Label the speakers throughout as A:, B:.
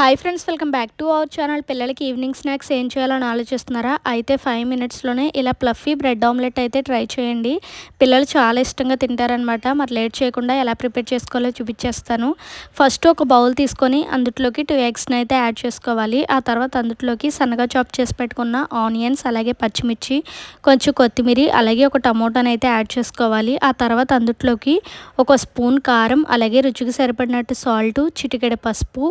A: Hi friends welcome back to our channel పిల్లలకి evening snacks ఏం చేయాలని ఆలోచిస్తున్నారా అయితే ఫైవ్ మినిట్స్లోనే ఇలా ప్లఫీ బ్రెడ్ ఆమ్లెట్ అయితే ట్రై చేయండి పిల్లలు చాలా ఇష్టంగా తింటారనమాట మరి లేట్ చేయకుండా ఎలా ప్రిపేర్ చేసుకోవాలో చూపించేస్తాను ఫస్ట్ ఒక బౌల్ తీసుకొని అందుట్లోకి టూ ఎగ్స్ని అయితే యాడ్ చేసుకోవాలి ఆ తర్వాత అందుట్లోకి సన్నగా చాప్ చేసి పెట్టుకున్న ఆనియన్స్ అలాగే పచ్చిమిర్చి కొంచెం కొత్తిమీర అలాగే ఒక టమోటాని అయితే యాడ్ చేసుకోవాలి ఆ తర్వాత అందుట్లోకి ఒక స్పూన్ కారం అలాగే రుచికి సరిపడినట్టు సాల్ట్ చిటికెడ పసుపు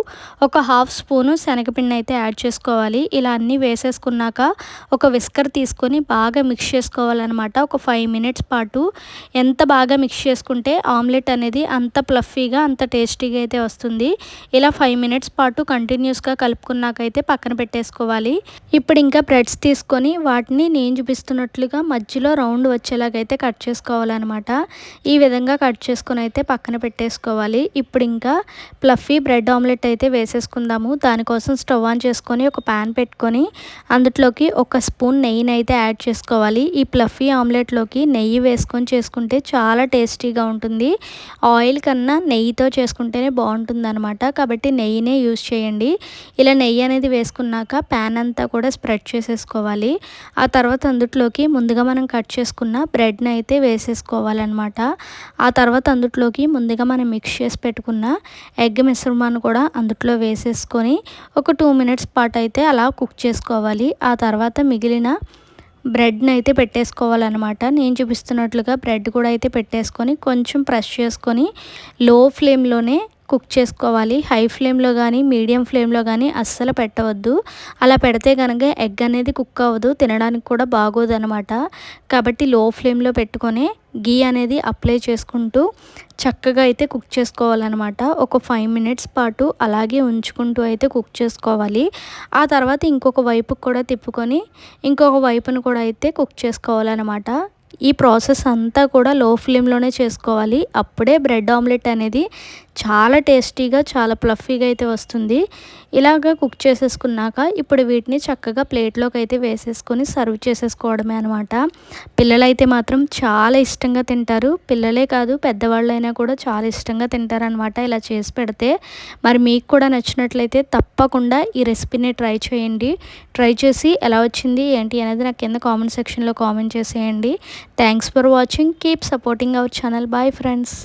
A: ఒక హాఫ్ హాఫ్ స్పూను శనగపిండి అయితే యాడ్ చేసుకోవాలి ఇలా అన్నీ వేసేసుకున్నాక ఒక విస్కర్ తీసుకొని బాగా మిక్స్ చేసుకోవాలన్నమాట ఒక ఫైవ్ మినిట్స్ పాటు ఎంత బాగా మిక్స్ చేసుకుంటే ఆమ్లెట్ అనేది అంత ప్లఫీగా అంత టేస్టీగా అయితే వస్తుంది ఇలా ఫైవ్ మినిట్స్ పాటు కంటిన్యూస్గా కలుపుకున్నాకైతే పక్కన పెట్టేసుకోవాలి ఇప్పుడు ఇంకా బ్రెడ్స్ తీసుకొని వాటిని నేను చూపిస్తున్నట్లుగా మధ్యలో రౌండ్ వచ్చేలాగైతే కట్ చేసుకోవాలన్నమాట ఈ విధంగా కట్ చేసుకుని అయితే పక్కన పెట్టేసుకోవాలి ఇప్పుడు ఇంకా ప్లఫీ బ్రెడ్ ఆమ్లెట్ అయితే వేసేసుకుందాం చేసుకుందాము దానికోసం స్టవ్ ఆన్ చేసుకొని ఒక ప్యాన్ పెట్టుకొని అందులోకి ఒక స్పూన్ నెయ్యిని అయితే యాడ్ చేసుకోవాలి ఈ ప్లఫీ ఆమ్లెట్లోకి నెయ్యి వేసుకొని చేసుకుంటే చాలా టేస్టీగా ఉంటుంది ఆయిల్ కన్నా నెయ్యితో చేసుకుంటేనే బాగుంటుంది అనమాట కాబట్టి నెయ్యినే యూజ్ చేయండి ఇలా నెయ్యి అనేది వేసుకున్నాక ప్యాన్ అంతా కూడా స్ప్రెడ్ చేసేసుకోవాలి ఆ తర్వాత అందుట్లోకి ముందుగా మనం కట్ చేసుకున్న బ్రెడ్ని అయితే వేసేసుకోవాలన్నమాట ఆ తర్వాత అందుట్లోకి ముందుగా మనం మిక్స్ చేసి పెట్టుకున్న ఎగ్ మిశ్రమాన్ని కూడా అందుట్లో వేసేసి వేసుకొని ఒక టూ మినిట్స్ పాటు అయితే అలా కుక్ చేసుకోవాలి ఆ తర్వాత మిగిలిన బ్రెడ్ని అయితే పెట్టేసుకోవాలన్నమాట నేను చూపిస్తున్నట్లుగా బ్రెడ్ కూడా అయితే పెట్టేసుకొని కొంచెం ప్రెస్ చేసుకొని లో ఫ్లేమ్లోనే కుక్ చేసుకోవాలి హై ఫ్లేమ్లో కానీ మీడియం ఫ్లేమ్లో కానీ అస్సలు పెట్టవద్దు అలా పెడితే కనుక ఎగ్ అనేది కుక్ అవ్వదు తినడానికి కూడా బాగోదనమాట కాబట్టి లో ఫ్లేమ్లో పెట్టుకొని గీ అనేది అప్లై చేసుకుంటూ చక్కగా అయితే కుక్ చేసుకోవాలన్నమాట ఒక ఫైవ్ మినిట్స్ పాటు అలాగే ఉంచుకుంటూ అయితే కుక్ చేసుకోవాలి ఆ తర్వాత ఇంకొక వైపుకు కూడా తిప్పుకొని ఇంకొక వైపును కూడా అయితే కుక్ చేసుకోవాలన్నమాట ఈ ప్రాసెస్ అంతా కూడా లో ఫ్లేమ్లోనే చేసుకోవాలి అప్పుడే బ్రెడ్ ఆమ్లెట్ అనేది చాలా టేస్టీగా చాలా ప్లఫీగా అయితే వస్తుంది ఇలాగ కుక్ చేసేసుకున్నాక ఇప్పుడు వీటిని చక్కగా ప్లేట్లోకి అయితే వేసేసుకొని సర్వ్ చేసేసుకోవడమే అనమాట పిల్లలైతే మాత్రం చాలా ఇష్టంగా తింటారు పిల్లలే కాదు పెద్దవాళ్ళైనా కూడా చాలా ఇష్టంగా తింటారనమాట ఇలా చేసి పెడితే మరి మీకు కూడా నచ్చినట్లయితే తప్పకుండా ఈ రెసిపీని ట్రై చేయండి ట్రై చేసి ఎలా వచ్చింది ఏంటి అనేది నాకు కింద కామెంట్ సెక్షన్లో కామెంట్ చేసేయండి Thanks for watching. Keep supporting our channel. Bye friends.